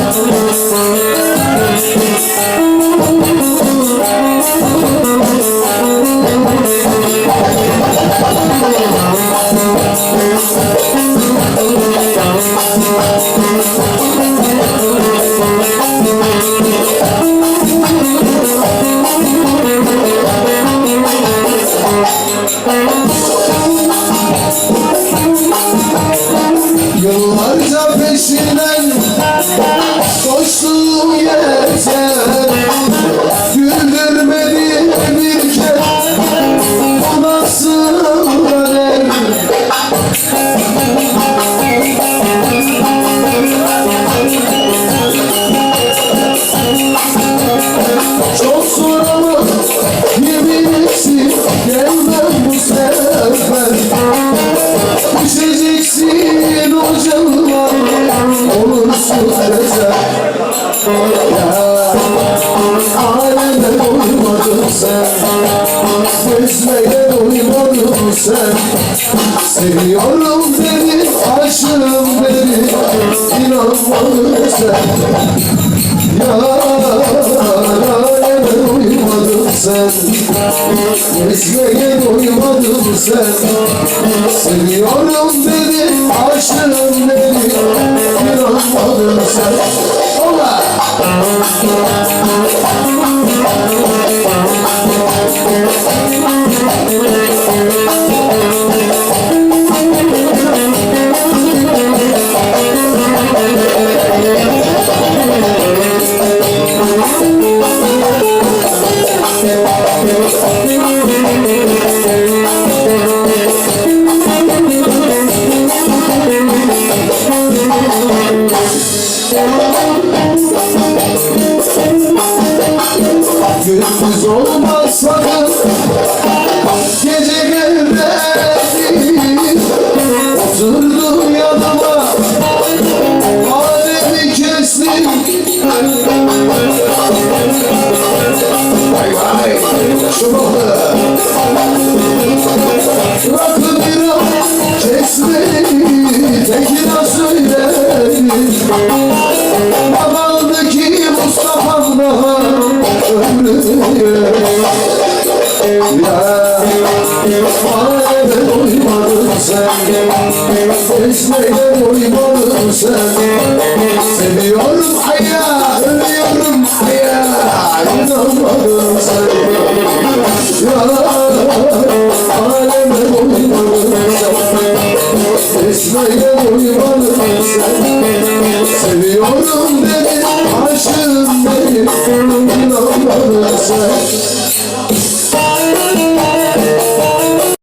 Música Çok zor ama yeminlisi gelmem bu sefer. Düşeceksin o canlar olursun ezer aleme doymadın sen Kesmeye doymadın sen. Seviyorum dedi, aşığım dedi İnanmadın sen. Ya Kesmeye doymadın sen Seviyorum dedi, aşığım dedi Gündüz olmaz sakın Söyledi Babaldaki Mustafa'm daha ömrü Ya Aleme doymadın sen Esmeyle doymadın sen Seviyorum aya, ölüyorum aya İnanmadın sen Ya Aleme doymadın sen Esmeyle doymadın sen Seviyorum dedi, aşığım dedi İnanmadın sen